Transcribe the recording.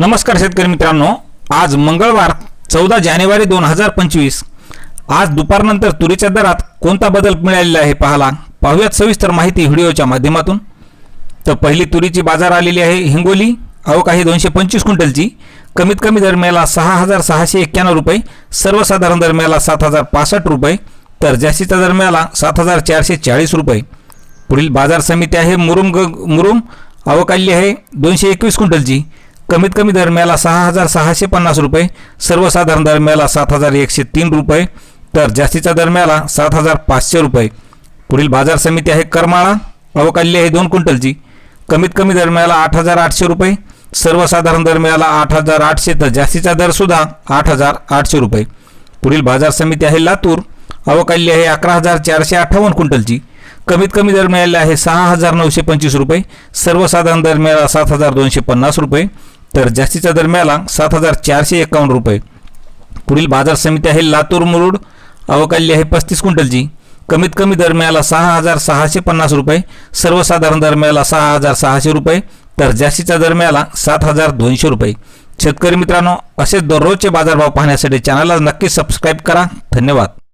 नमस्कार शेतकरी मित्रांनो. आज मंगळवार चौदा जानेवारी दोन हजार पंचवीस. आज दुपारनंतर तुरीच्या दरात कोणता बदल मिळालेला आहे पाहाला पाहूयात सविस्तर माहिती व्हिडिओच्या माध्यमातून. तर पहिली तुरीची बाजार आलेली आहे हिंगोली. अवक आहे दोनशे पंचवीस क्विंटलची. कमीत कमी दरम्याला सहा हजार सहाशे एक्क्याण्णव रुपये. सर्वसाधारण दरम्याला सात हजार पासष्ट रुपये. तर जास्तीच्या दरम्याला सात हजार चारशे चाळीस रुपये. पुढील बाजार समिती आहे मुरुम ग मुरुम. अवकाली आहे दोनशे एकवीस क्विंटलची. कमीत कमी दरम्याला सहा हजार सहाशे पन्नास रुपये सर्वसाधारण दरम्याला सात हजार एकशे तीन रुपये तर जास्तीच्या दरम्याला सात हजार पाचशे रुपये. पुढील बाजार समिती आहे करमाळा अवकाल्य आहे दोन क्विंटलची. कमीत कमी दरम्याला आठ हजार आठशे रुपये सर्वसाधारण दरम्याला आठ हजार आठशे तर जास्तीचा दरसुद्धा आठ हजार आठशे रुपये. पुढील बाजार समिती आहे लातूर अवकाल्य आहे अकरा हजार चारशे अठ्ठावन्न क्विंटलची. कमीत कमी दर मिळाले आहे सहा हजार नऊशे पंचवीस रुपये सर्वसाधारण दर मिळाला सात हजार दोनशे पन्नास रुपये. तर जास्तीचा दर मिळाला सात हजार चारशे एकावन्न रुपये. पुढील बाजार समिती आहे लातूर मुरुड अवकाली आहे पस्तीस क्विंटलची. कमीत कमी दर मिळाला सहा हजार सहाशे पन्नास रुपये सर्वसाधारण दर मिळाला सहा हजार सहाशे रुपये तर जास्तीचा दर मिळाला सात हजार दोनशे रुपये. शेतकरी मित्रांनो असे दररोजचे बाजारभाव पाहण्यासाठी चॅनलला नक्की सबस्क्राईब करा. धन्यवाद.